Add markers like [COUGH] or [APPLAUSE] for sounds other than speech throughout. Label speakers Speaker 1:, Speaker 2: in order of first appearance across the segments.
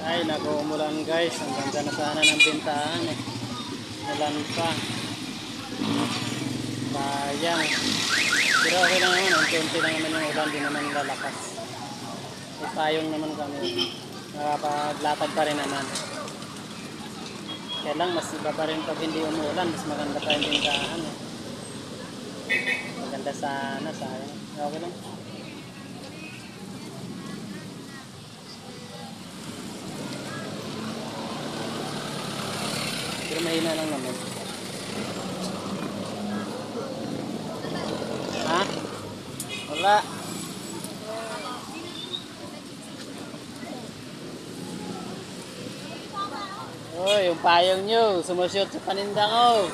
Speaker 1: Ay, nag-umulan guys. Ang ganda na sana ng bintahan eh. Ulan pa. Sayang. Pero okay lang naman. Unti-unti lang naman yung ulan. Di naman lalakas. May payong naman kami. Nakapaglatag pa rin naman. Kaya lang, mas iba pa rin pag hindi umuulan. Mas maganda pa yung bintahan eh. Maganda sana. Sayang. Okay lang. Pero mahina lang naman. Ha? Wala. Oh, yung payong nyo, sumusyot sa paninda ko.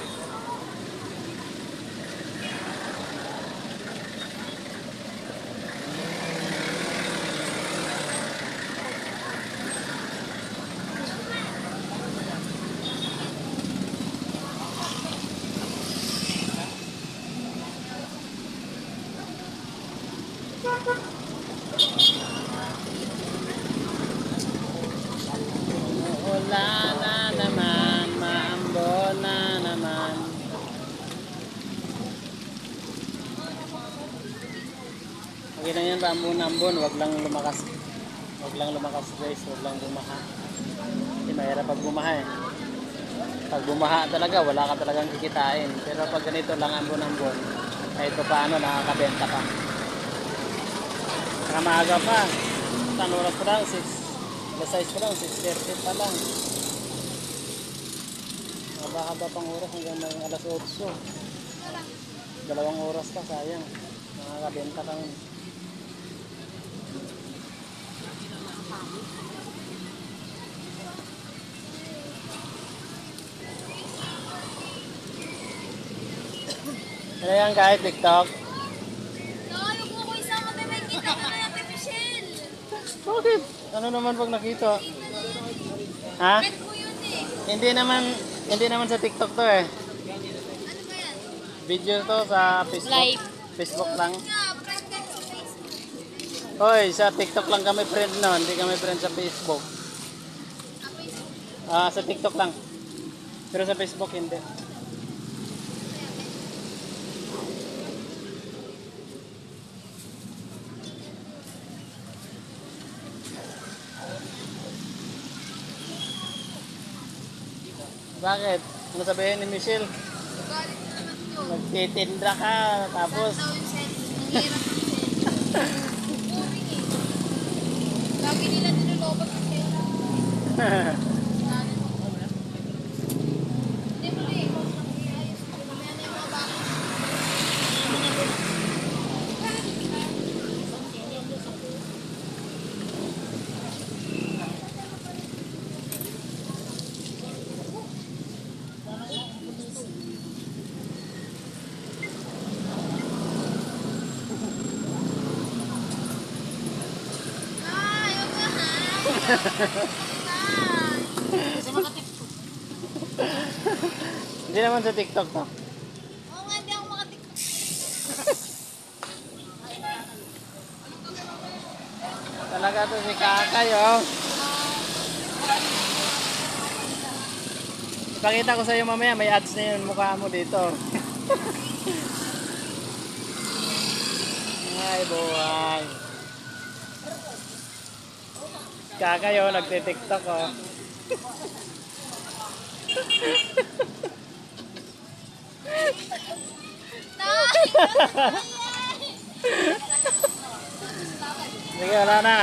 Speaker 1: Wala na naman, maambo na naman. Okay lang yan, paambon-ambon, wag lang lumakas. Wag lang lumakas guys, wag lang bumaha. Kasi mahirap pag bumaha eh. Pag bumaha talaga, wala ka talagang kikitain. Pero pag ganito lang ambon-ambon, kahit pa paano, nakakabenta pa. Saka maaga pa. Saan oras pa lang? 6. Alas 6 pa lang, 6.30 pa lang. Haba-haba pang oras hanggang may alas 8. Dalawang oras pa, sayang. Nakakabenta ka nun. Ano yan kahit TikTok? Bakit? Ano naman pag nakita? Ha?
Speaker 2: Eh.
Speaker 1: Hindi naman, hindi naman sa TikTok to eh.
Speaker 2: Ano ba yan?
Speaker 1: Video to sa Facebook.
Speaker 2: Live.
Speaker 1: Facebook lang. Hoy, sa TikTok lang kami friend no, hindi kami friend sa Facebook.
Speaker 2: Ah, Facebook.
Speaker 1: Ah, sa TikTok lang. Pero sa Facebook hindi. Bakit? Ano sabihin ni Michelle?
Speaker 2: Galit na naman yun.
Speaker 1: Nagtitinda ka, tapos
Speaker 2: Saan daw yung set? Nangyirap yung set. Boring eh. Lagi [LAUGHS] nila nilolobot yung set. Hindi mo eh. Ayos ko. Mamaya na yung mga bata. Ay, huwag ka ha. Kasi makatiktok.
Speaker 1: Hindi naman sa TikTok to.
Speaker 2: Oo nga, hindi ako makatiktok.
Speaker 1: Talaga to si Kakay, oh. Ipakita ko sa iyo mamaya, may ads na yun mukha mo dito. [LAUGHS] Ay, buhay. Kakay, oh, nagtitiktok, oh. Sige, wala na.